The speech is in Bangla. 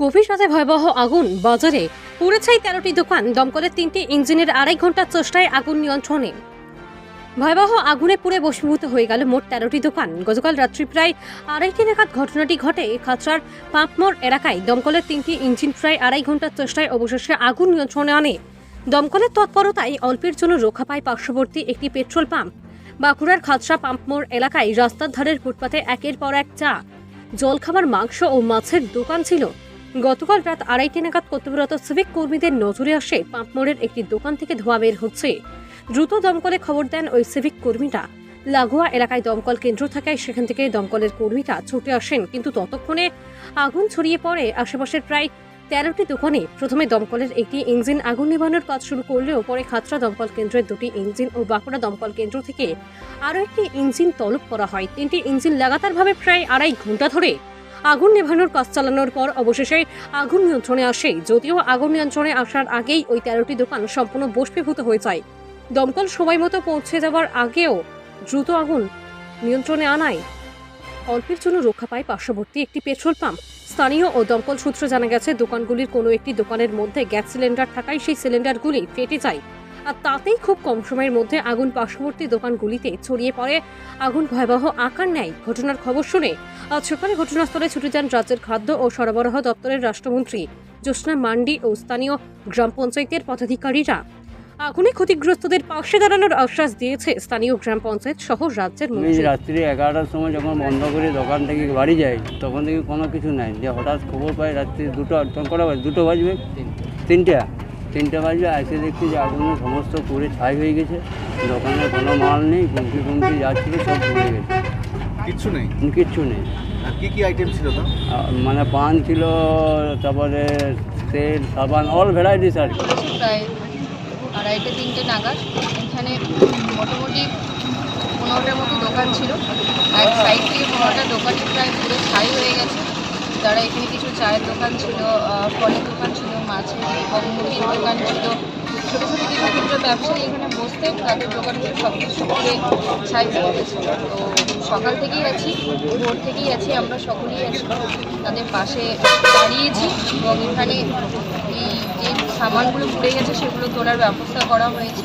রাতে ভয়াবহ আগুন বাজারে। পুড়েছাই তেরোটি দোকান দমকলের তিনটি ইঞ্জিনের আড়াই ঘণ্টার চেষ্টায় আগুন নিয়ন্ত্রণে। ভয়াবহ আগুনে পুড়ে বসীভূত হয়ে গেল মোট তেরোটি দোকান। গতকাল রাত্রি প্রায় আড়াইটি নাগাদ ঘটনাটি ঘটে। খাতড়ার পাম্পমোড় এলাকায় দমকলের তিনটি ইঞ্জিন প্রায় আড়াই ঘণ্টার চেষ্টায় অবশেষে আগুন নিয়ন্ত্রণে আনে। দমকলের তৎপরতায় অল্পের জন্য রক্ষা পায় পার্শ্ববর্তী একটি পেট্রোল পাম্প। বাঁকুড়ার খাতড়া পাম্পমোড় এলাকায় রাস্তার ধারের ফুটপাতে একের পর এক চা, জলখাবার, মাংস ও মাছের দোকান ছিল। গতকাল রাত আড়াইটে নাগাদ কর্তব্যরত সিভিক কর্মীদের নজরে আসে পাম্পমোড়ের একটি দোকান থেকে ধোঁয়া বের হচ্ছে। দ্রুত দমকলে খবর দেন ওই সিভিক কর্মীরা। লাগোয়া এলাকায় দমকল কেন্দ্র থাকায় সেখান থেকে দমকলের কর্মীরা ছুটে আসেন, কিন্তু ততক্ষণে আগুন ছড়িয়ে পড়ে আশেপাশের প্রায় তেরোটি দোকানে। প্রথমে দমকলের একটি ইঞ্জিন আগুন নিভানোর কাজ শুরু করলেও পরে খাতড়া দমকল কেন্দ্রের দুটি ইঞ্জিন ও বাঁকুড়া দমকল কেন্দ্র থেকে আরও একটি ইঞ্জিন তলব করা হয়। তিনটি ইঞ্জিন লাগাতারভাবে প্রায় আড়াই ঘণ্টা ধরে আগুন নেভানোর কাজ চালানোর পর অবশেষে আগুন নিয়ন্ত্রণে আসে। যদিও আগুন নিয়ন্ত্রণে আসার আগেই ওই তেরোটি দোকান সম্পূর্ণ বস্পীভূত হয়ে যায়। দমকল সময় মতো পৌঁছে যাওয়ার আগেও দ্রুত আগুন নিয়ন্ত্রণে আনায়। অল্পের জন্য রক্ষা পায় পার্শ্ববর্তী একটি পেট্রোল পাম্প। স্থানীয় ও দমকল সূত্রে জানা গেছে, দোকানগুলির কোনো একটি দোকানের মধ্যে গ্যাস সিলিন্ডার থাকায় সেই সিলিন্ডারগুলি ফেটে যায়। আর তাতেই খুব কম সময়ের মধ্যে আগুন পার্শ্ববর্তী দোকানগুলিতে ছড়িয়ে পড়ে। আগুন ভয়াবহ আকার নেয়। ঘটনার খবর শুনে আজ সকালে ঘটনাস্থলে ছুটে যান রাজ্যের খাদ্য ও সরবরাহ দপ্তরের রাষ্ট্রমন্ত্রী জ্যোৎস্না মান্ডি ও স্থানীয় গ্রাম পঞ্চায়েতের পদাধিকারীরা। আগুনে ক্ষতিগ্রস্তদের পাশে দাঁড়ানোর আশ্বাস দিয়েছে স্থানীয় গ্রাম পঞ্চায়েত সহ রাজ্যের মন্ত্রী রাত্রি এগারোটার সময় যখন বন্ধ করে দোকান থেকে বাড়ি যাই তখন থেকে কোনো কিছু নাই। যে হঠাৎ খবর পাই রাত্রি দুটো তখন কটা বাজে? দুটো বাজবে? তিনটা। তিনটা বাজবে এসে দেখছি যে আগুনে সমস্ত পুড়ে ছাই হয়ে গেছে। দোকানে কোনো মাল নেই কুমকি কুমকি যাচ্ছিল সব পুড়ে গেছে। কিচ্ছু নেই? কিচ্ছু নেই। আর কী কি আইটেম ছিল তো মানে পান ছিল তারপরে তেল সাবান অল ভ্যারাইটিস আর কি। প্রায় আড়াইটে তিনটে নাগাদ। এখানে মোটামুটি পনেরোটার মতো দোকান ছিল। এক সাইড থেকে পনেরোটা দোকানই প্রায় পুরো ছাই হয়ে গেছে। যারা এখানে কিছু চায়ের দোকান ছিল ফলের দোকান ছিল মাছের এবং মুরগির দোকান ছিল। ছোটো ছোটো কিছু ক্ষুদ্র ব্যবসায়ী এখানে বসতেন তাদের দোকানগুলো সব কিছু পুরে ছাই গেছে তো সকাল থেকেই আছি, ভোর থেকেই আছি, আমরা সকলেই আছি। তাদের পাশে দাঁড়িয়েছি এবং এখানে এই যে সামানগুলো পুড়ে গেছে সেগুলো তোলার ব্যবস্থা করা হয়েছে।